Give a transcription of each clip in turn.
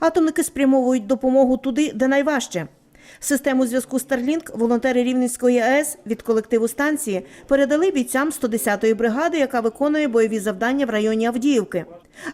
Атомники спрямовують допомогу туди, де найважче. Систему зв'язку Starlink волонтери Рівненської АЕС від колективу станції передали бійцям 110-ї бригади, яка виконує бойові завдання в районі Авдіївки.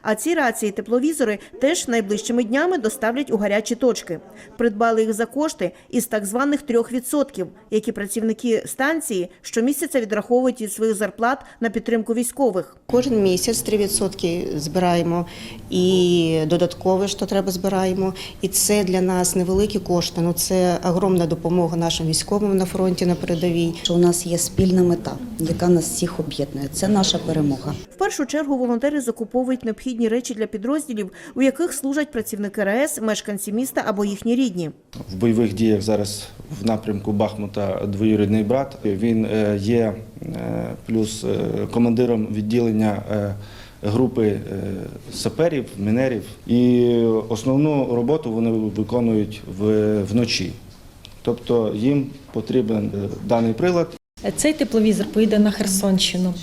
А ці рації тепловізори теж найближчими днями доставлять у гарячі точки. Придбали їх за кошти із так званих 3%, які працівники станції щомісяця відраховують від своїх зарплат на підтримку військових. Кожен місяць 3% збираємо і додаткове, що треба, збираємо. І це для нас невеликі кошти, але це огромна допомога нашим військовим на фронті на передовій. що у нас є спільна мета, яка нас всіх об'єднує. Це наша перемога. В першу чергу волонтери закуповують необхідні речі для підрозділів, у яких служать працівники РАЕС, мешканці міста або їхні рідні. В бойових діях зараз в напрямку Бахмута двоюрідний брат. Він е, є е, плюс е, командиром відділення групи саперів, мінерів. І основну роботу вони виконують вночі. Тобто їм потрібен даний прилад. Цей тепловізор поїде на Херсонщину.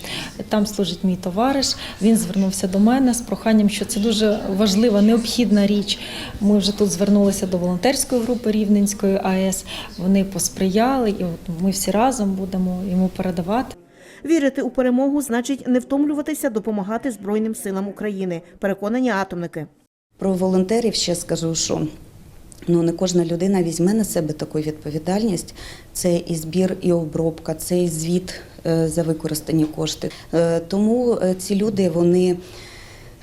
Там служить мій товариш. Він звернувся до мене з проханням, що це дуже важлива, необхідна річ. Ми вже тут звернулися до волонтерської групи Рівненської АЕС. Вони посприяли, і от ми всі разом будемо йому передавати. Вірити у перемогу значить не втомлюватися допомагати Збройним силам України, переконані атомники. Про волонтерів ще скажу, що ну, не кожна людина візьме на себе таку відповідальність. Це і збір, і обробка, це і звіт е, за використані кошти. Е, Тому е, ці люди, вони,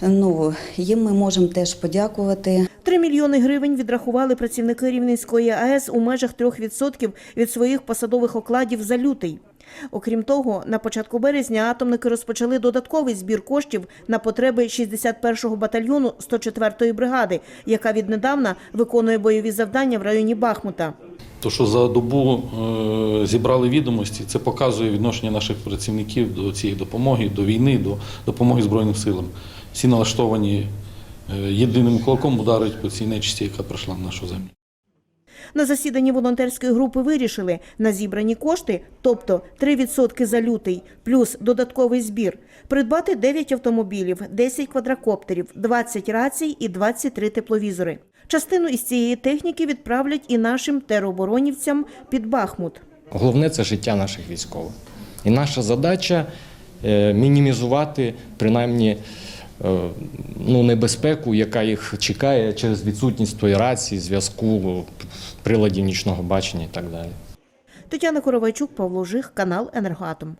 ну, їм ми можемо теж подякувати. 3 мільйони гривень відрахували працівники Рівненської АЕС у межах 3% від своїх посадових окладів за лютий. Окрім того, на початку березня атомники розпочали додатковий збір коштів на потреби 61-го батальйону 104-ї бригади, яка віднедавна виконує бойові завдання в районі Бахмута. То, що за добу е, зібрали відомості, це показує відношення наших працівників до цієї допомоги, до війни, до допомоги Збройним силам. Всі налаштовані е, єдиним кулаком ударить по цій нечисті, яка прийшла на нашу землю. На засіданні волонтерської групи вирішили на зібрані кошти, тобто 3% за лютий, плюс додатковий збір, придбати 9 автомобілів, 10 квадрокоптерів, 20 рацій і 23 тепловізори. Частину із цієї техніки відправлять і нашим тероборонівцям під Бахмут. Головне це життя наших військових. І наша задача е, мінімізувати принаймні е, ну, небезпеку, яка їх чекає через відсутність тої рації, зв'язку, приладів нічного бачення і так далі. Тетяна Коровайчук, Павло Жих, канал Енергоатом.